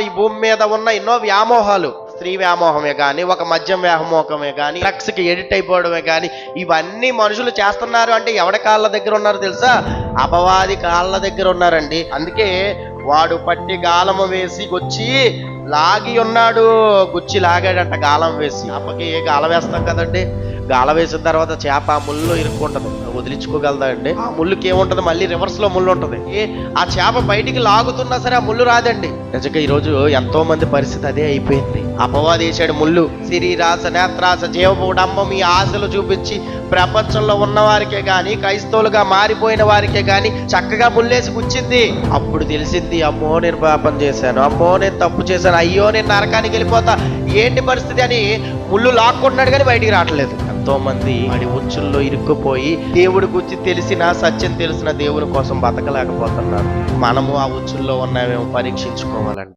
ఈ భూమి మీద ఉన్న ఎన్నో వ్యామోహాలు. స్త్రీ వ్యామోహమే కానీ ఒక మద్యం వ్యామోహమే కానీ డ్రగ్స్కి ఎడిట్ అయిపోవడమే కానీ ఇవన్నీ మనుషులు చేస్తున్నారు అంటే ఎవడి కాళ్ళ దగ్గర ఉన్నారు తెలుసా? అపవాది కాళ్ళ దగ్గర ఉన్నారండి. అందుకే వాడు పట్టి గాలము వేసి గుచ్చి లాగి ఉన్నాడు. గుచ్చి లాగాడంట గాలం వేసి. అప్పకి ఏ గాలం వేస్తాం కదండి? గాల వేసిన తర్వాత చేప ఆ ముళ్ళు ఇరుక్కుంటది. వదిలించుకోగలదా అండి ఆ ముళ్ళుకి ఏముంటది? మళ్ళీ రివర్స్లో ముళ్ళు ఉంటది. ఆ చేప బయటికి లాగుతున్నా సరే ఆ ముళ్ళు రాదండి. నిజంగా ఈ రోజు ఎంతో మంది పరిస్థితి అదే అయిపోయింది. అపవాది వేసాడు ముళ్ళు. శరీరాస నేత్రాస జీవపుడంబం ఈ ఆశలు చూపించి ప్రపంచంలో ఉన్న వారికే గాని క్రైస్తవులుగా మారిపోయిన వారికే గాని చక్కగా ముళ్ళేసి కూర్చింది అప్పుడు తెలిసింది అమ్మో నేను పాపం చేశాను. అమ్మో నేను తప్పు చేశాను. అయ్యో నేను నరకానికి వెళ్ళిపోతా. ఏంటి పరిస్థితి అని ముళ్ళు లాక్కుంటున్నాడు కానీ బయటికి రావట్లేదు. ఎంతో మంది వాడి ఉచ్చుల్లో ఇరుక్కుపోయి దేవుడి గురించి తెలిసిన సత్యం తెలిసిన దేవుని కోసం బతకలేకపోతున్నారు. మనము ఆ ఉచ్చుల్లో ఉన్నామేమో పరీక్షించుకోవాలండి.